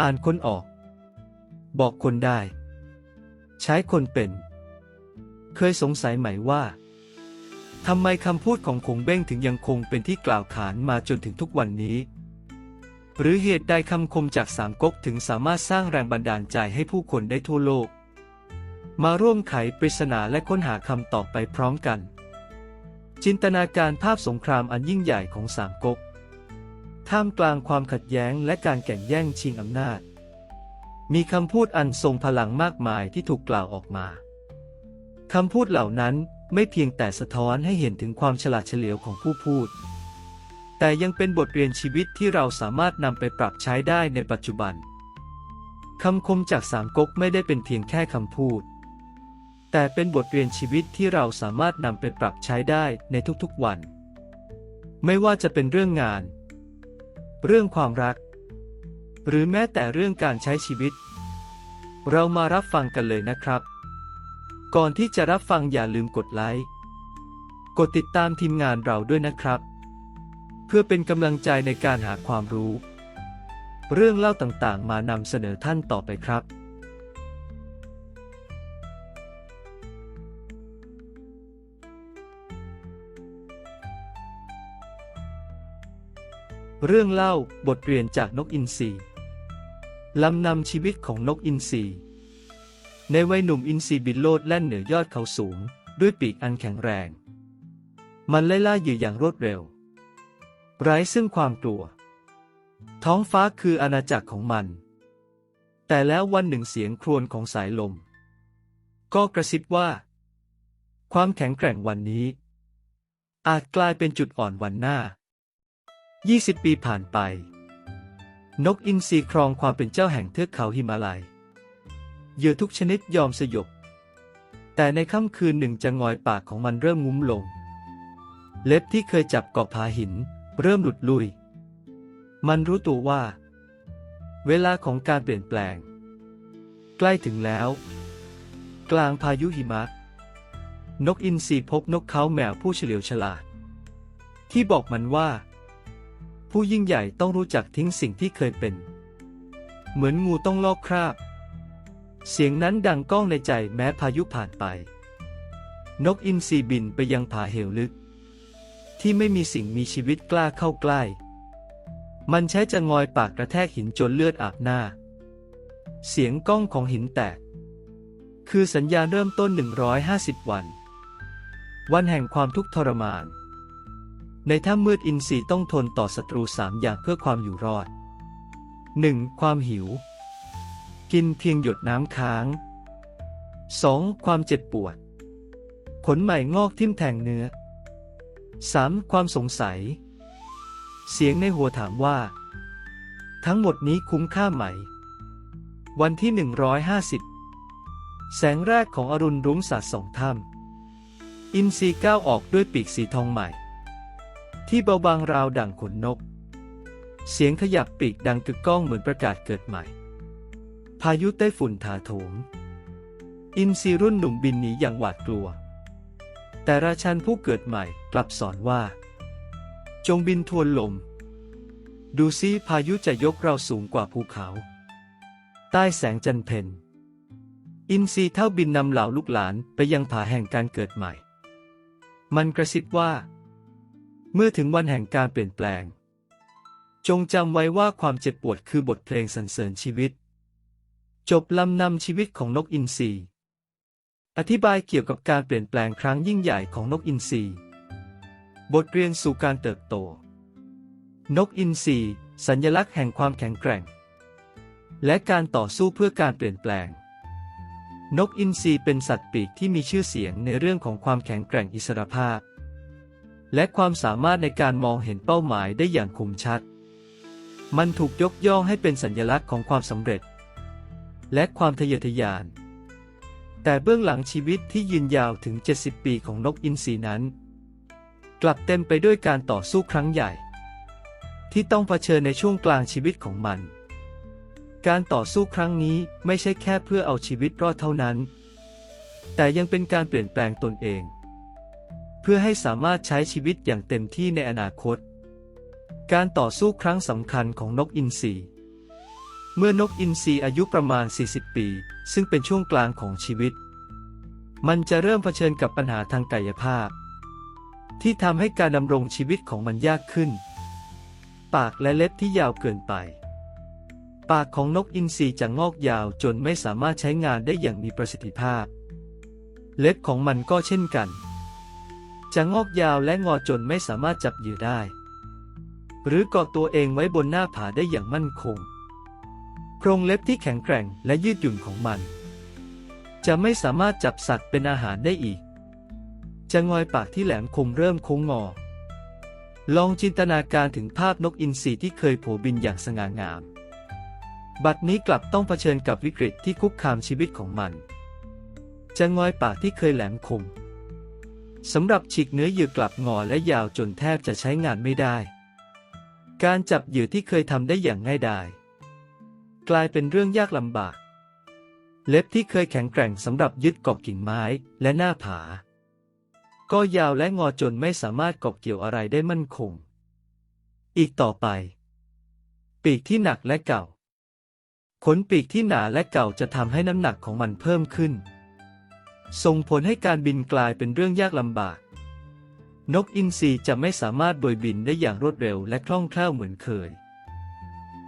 อ่านคนออก บอกคนได้ ใช้คนเป็น เคยสงสัยไหมว่าทำไมคำพูดของคงเบ้งถึงยังคงเป็นที่กล่าวขานมาจนถึงทุกวันนี้ หรือเหตุใดคำคมจากสามก๊กถึงสามารถสร้างแรงบันดาลใจให้ผู้คนได้ทั่วโลก มาร่วมไขปริศนาและค้นหาคำตอบไปพร้อมกัน จินตนาการภาพสงครามอันยิ่งใหญ่ของสามก๊ก ท่ามกลางความขัดแย้งและการแข่งแย่งชิงอำนาจ มีคำพูดอันทรงพลังมากมายที่ถูกกล่าวออกมาคำพูดเหล่านั้นไม่เพียงแต่สะท้อนให้เห็นถึงความฉลาดเฉลียวของผู้พูด แต่ยังเป็นบทเรียนชีวิตที่เราสามารถนำไปปรับใช้ได้ในปัจจุบันคำคมจากสามก๊กไม่ได้เป็นเพียงแค่คำพูด แต่เป็นบทเรียนชีวิตที่เราสามารถนำไปปรับใช้ได้ในทุกๆวัน ไม่ว่าจะเป็นเรื่องงาน เรื่องความรัก หรือแม้แต่เรื่องการใช้ชีวิต เรามารับฟังกันเลยนะครับ ก่อนที่จะรับฟังอย่าลืมกดไลค์ กดติดตามทีมงานเราด้วยนะครับ เพื่อเป็นกำลังใจในการหาความรู้ เรื่องเล่าต่างๆ มานำเสนอท่านต่อไปครับ เรื่องเล่าบทเรียนจากนกอินทรีลำนำชีวิตของนกอินทรีในวัยหนุ่มอินทรีบินโลดแล่นเหนือยอดเขาสูง ด้วยปีกอันแข็งแรง มันไล่ล่าเหยื่ออย่างรวดเร็ว ไร้ซึ่งความกลัว ท้องฟ้าคืออาณาจักรของมัน แต่แล้ววันหนึ่งเสียงครวญของสายลม ก็กระซิบว่า ความแข็งแกร่งวันนี้ อาจกลายเป็นจุดอ่อนวันหน้า 20 ปีผ่านไป นกอินทรีครองความเป็นเจ้าแห่งเทือกเขาหิมาลัยเหยื่อทุกชนิดยอมสยบ แต่ในค่ำคืนหนึ่งจะงอยปากของมันเริ่มงุ้มลง เล็บที่เคยจับเกาะผาหิน เริ่มหลุดลุย มันรู้ตัวว่า เวลาของการเปลี่ยนแปลง ใกล้ถึงแล้ว กลางพายุหิมะนกอินทรีพบนกเขาแมวผู้เฉลียวฉลาด ที่บอกมันว่า ผู้ยิ่งใหญ่ต้องรู้จักทิ้งสิ่งที่เคยเป็น เหมือนงูต้องลอกคราบ เสียงนั้นดังก้องในใจแม้พายุผ่านไป นกอินทรีบินไปยังผาเหวลึก ที่ไม่มีสิ่งมีชีวิตกล้าเข้าใกล้ มันใช้จะงอยปากกระแทกหินจนเลือดอาบหน้า เสียงก้องของหินแตก คือสัญญาณเริ่มต้น 150 วัน วันแห่งความทุกข์ทรมาน ในถ้ำมืดอินทรีย์ต้องทนต่อศัตรูสามอย่างเพื่อความอยู่รอด 1. ความหิว กินเพียงหยดน้ำค้าง 2. ความเจ็บปวด ขนใหม่งอกทิ่มแทงเนื้อ 3. ความสงสัย เสียงในหัวถามว่า ทั้งหมดนี้คุ้มค่าไหม วันที่ 150 แสงแรกของอรุณรุ้งสาดสองถ้ำอินทรีก้าวออกด้วยปีกสีทองใหม่ ที่เบาบางราวดังขนนก เสียงขยับปีกดังกึกก้องเหมือนประกาศเกิดใหม่ พายุไต้ฝุ่นถาโถม อินทรีรุ่นหนุ่มบินหนีอย่างหวาดกลัว แต่ราชันผู้เกิดใหม่กลับสอนว่า จงบินทวนลม ดูซิพายุจะยกเราสูงกว่าภูเขา ใต้แสงจันเพ็ญอินทรีเท่าบินนำเหล่าลูกหลานไปยังผาแห่งการเกิดใหม่ มันกระซิบว่า เมื่อถึงวันแห่งการเปลี่ยนแปลง จงจำไว้ว่าความเจ็บปวดคือบทเพลงสรรเสริญชีวิต จบลำนำชีวิตของนกอินทรีอธิบายเกี่ยวกับการเปลี่ยนแปลงครั้งยิ่งใหญ่ของนกอินทรีบทเรียนสู่การเติบโต นกอินทรีสัญลักษณ์แห่งความแข็งแกร่ง และการต่อสู้เพื่อการเปลี่ยนแปลง นกอินทรีเป็นสัตว์ปีกที่มีชื่อเสียงในเรื่องของความแข็งแกร่งอิสรภาพ และความสามารถในการมองเห็นเป้าหมายได้อย่างคมชัด มันถูกยกย่องให้เป็นสัญลักษณ์ของความสำเร็จ และความทะเยอทะยาน แต่เบื้องหลังชีวิตที่ยืนยาวถึง 70 ปีของนกอินทรีนั้น กลับเต็มไปด้วยการต่อสู้ครั้งใหญ่ ที่ต้องเผชิญในช่วงกลางชีวิตของมัน การต่อสู้ครั้งนี้ไม่ใช่แค่เพื่อเอาชีวิตรอดเท่านั้น แต่ยังเป็นการเปลี่ยนแปลงตนเอง พื่อให้สามารถใช้ชีวิตอย่างเต็มที่ในอนาคต การต่อสู้ครั้งสำคัญของนกอินทรีเมื่อนกอินทรีอายุประมาณ 40 ปี ซึ่งเป็นช่วงกลางของชีวิต มันจะเริ่มเผชิญกับปัญหาทางกายภาพ ที่ทำให้การดำรงชีวิตของมันยากขึ้น ปากและเล็บที่ยาวเกินไป ปากของนกอินทรีจะงอกยาวจนไม่สามารถใช้งานได้อย่างมีประสิทธิภาพ เล็บของมันก็เช่นกัน จะงอกยาวและงอจนไม่สามารถจับเหยื่อได้ หรือเกาะตัวเองไว้บนหน้าผาได้อย่างมั่นคง โครงเล็บที่แข็งแกร่งและยืดหยุ่นของมัน จะไม่สามารถจับสัตว์เป็นอาหารได้อีก จะงอยปากที่แหลมคมเริ่มโค้งงอ ลองจินตนาการถึงภาพนกอินทรีที่เคยโผบินอย่างสง่างาม บัดนี้กลับต้องเผชิญกับวิกฤตที่คุกคามชีวิตของมัน จะงอยปากที่เคยแหลมคม สำหรับฉีกเนื้อเหยื่อกลับงอและยาวจนแทบจะใช้งานไม่ได้ การจับเหยื่อที่เคยทำได้อย่างง่ายดาย กลายเป็นเรื่องยากลำบาก เล็บที่เคยแข็งแกร่งสำหรับยึดเกาะกิ่งไม้และหน้าผา ก็ยาวและงอจนไม่สามารถเกาะเกี่ยวอะไรได้มั่นคง อีกต่อไป ปีกที่หนักและเก่า ขนปีกที่หนาและเก่าจะทำให้น้ำหนักของมันเพิ่มขึ้น ส่งผลให้การบินกลายเป็นเรื่องยากลำบาก นกอินทรีจะไม่สามารถโบยบินได้อย่างรวดเร็วและคล่องแคล่วเหมือนเคย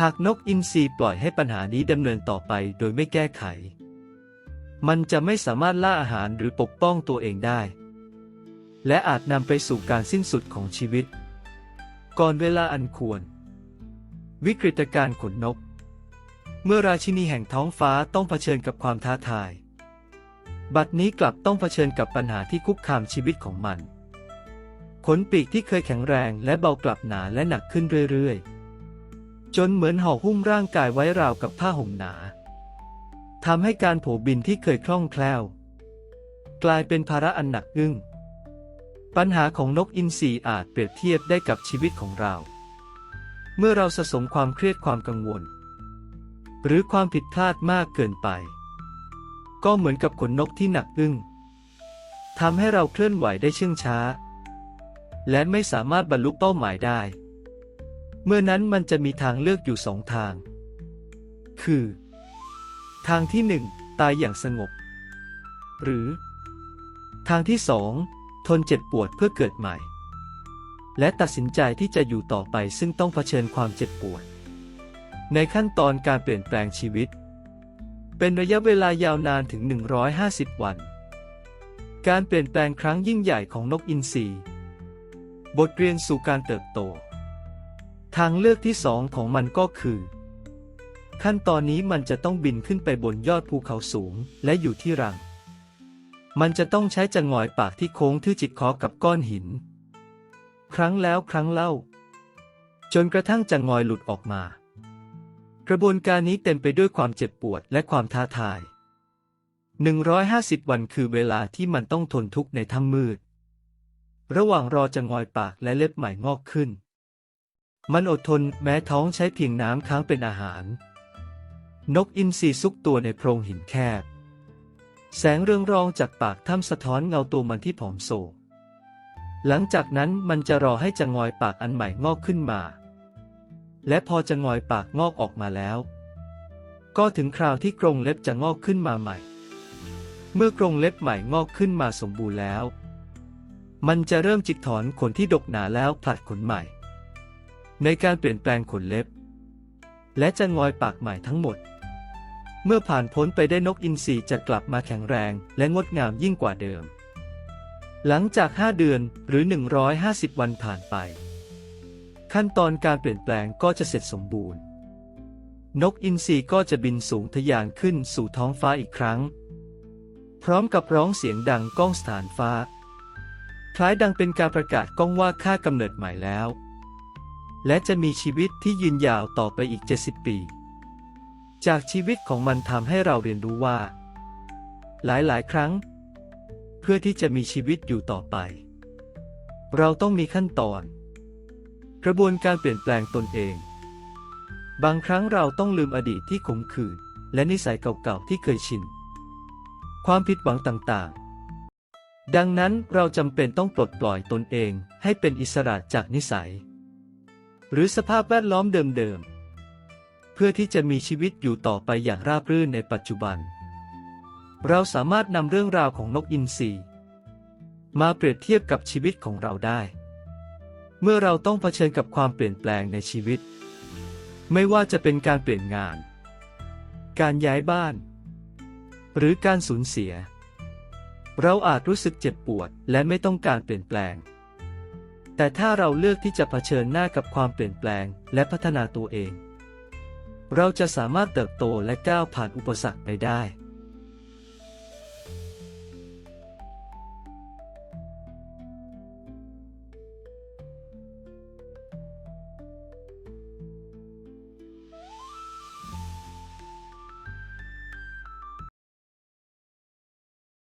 หากนกอินทรีปล่อยให้ปัญหานี้ดำเนินต่อไปโดยไม่แก้ไข มันจะไม่สามารถล่าอาหารหรือปกป้องตัวเองได้ และอาจนำไปสู่การสิ้นสุดของชีวิต ก่อนเวลาอันควร วิกฤตการณ์ขนนก เมื่อราชินีแห่งท้องฟ้าต้องเผชิญกับความท้าทาย บัดนี้กลับต้องเผชิญกับปัญหาที่คุกคามชีวิตของมัน ขนปีกที่เคยแข็งแรงและเบากลับหนาและหนักขึ้นเรื่อยๆ จนเหมือนห่อหุ้มร่างกายไว้ราวกับผ้าห่มหนาทำให้การโผบินที่เคยคล่องแคล่ว กลายเป็นภาระอันหนักอึ้ง ปัญหาของนกอินทรีอาจเปรียบเทียบได้กับชีวิตของเรา เมื่อเราสะสมความเครียดความกังวล หรือความผิดพลาดมากเกินไป ก็เหมือนกับขนนกที่หนักอึ้งทำให้เราเคลื่อนไหวได้เชื่องช้า และไม่สามารถบรรลุเป้าหมายได้ เมื่อนั้นมันจะมีทางเลือกอยู่สองทาง คือ ทางที่หนึ่งตายอย่างสงบ หรือ ทางที่สองทนเจ็บปวดเพื่อเกิดใหม่ และตัดสินใจที่จะอยู่ต่อไปซึ่งต้องเผชิญความเจ็บปวด ในขั้นตอนการเปลี่ยนแปลงชีวิต เป็นระยะเวลายาวนานถึง 150 วัน การเปลี่ยนแปลงครั้งยิ่งใหญ่ของนกอินทรี บทเรียนสู่การเติบโต ทางเลือกที่สองของมันก็คือ ขั้นตอนนี้มันจะต้องบินขึ้นไปบนยอดภูเขาสูงและอยู่ที่รัง มันจะต้องใช้จะงอยปากที่โค้งทื่อจิกคอกับก้อนหิน ครั้งแล้วครั้งเล่า จนกระทั่งจะงอยหลุดออกมา กระบวนการนี้เต็มไปด้วยความเจ็บปวดและความท้าทาย 150 วันคือเวลาที่มันต้องทนทุกข์ในถ้ำมืด ระหว่างรอจะงอยปากและเล็บใหม่งอกขึ้น มันอดทนแม้ท้องใช้เพียงน้ำค้างเป็นอาหาร นกอินทรีซุกตัวในโพรงหินแคบ แสงเรืองรองจากปากถ้ำสะท้อนเงาตัวมันที่ผอมโซหลังจากนั้นมันจะรอให้จะงอยปากอันใหม่งอกขึ้นมา และพอจะงอยปากงอกออกมาแล้ว ก็ถึงคราวที่กรงเล็บจะงอกขึ้นมาใหม่ เมื่อกรงเล็บใหม่งอกขึ้นมาสมบูรณ์แล้ว มันจะเริ่มจิกถอนขนที่ดกหนาแล้วผลัดขนใหม่ ในการเปลี่ยนแปลงขนเล็บ และจะงอยปากใหม่ทั้งหมด เมื่อผ่านพ้นไปได้นกอินทรีจะกลับมาแข็งแรงและงดงามยิ่งกว่าเดิม หลังจาก 5 เดือนหรือ 150 วันผ่านไป ขั้นตอนการเปลี่ยนแปลงก็จะเสร็จสมบูรณ์ นกอินทรีก็จะบินสูงทะยานขึ้นสู่ท้องฟ้าอีกครั้ง พร้อมกับร้องเสียงดังก้องสถานฟ้า คล้ายดังเป็นการประกาศก้องว่าข้ากำเนิดใหม่แล้ว และจะมีชีวิตที่ยืนยาวต่อไปอีก 70 ปี จากชีวิตของมันทำให้เราเรียนรู้ว่า หลายๆ ครั้ง เพื่อที่จะมีชีวิตอยู่ต่อไป เราต้องมีขั้นตอน กระบวนการเปลี่ยนแปลงตนเอง บางครั้งเราต้องลืมอดีตที่ขมขื่นและนิสัยเก่าๆที่เคยชิน ความผิดหวังต่างๆ ดังนั้นเราจำเป็นต้องปลดปล่อยตนเองให้เป็นอิสระจากนิสัย หรือสภาพแวดล้อมเดิมๆ เพื่อที่จะมีชีวิตอยู่ต่อไปอย่างราบรื่นในปัจจุบัน เราสามารถนำเรื่องราวของนกอินทรีมาเปรียบเทียบกับชีวิตของเราได้ เมื่อเราต้องเผชิญกับความเปลี่ยนแปลงในชีวิต ไม่ว่าจะเป็นการเปลี่ยนงาน การย้ายบ้าน หรือการสูญเสีย เราอาจรู้สึกเจ็บปวดและไม่ต้องการเปลี่ยนแปลง แต่ถ้าเราเลือกที่จะเผชิญหน้ากับความเปลี่ยนแปลงและพัฒนาตัวเอง เราจะสามารถเติบโตและก้าวผ่านอุปสรรคไปได้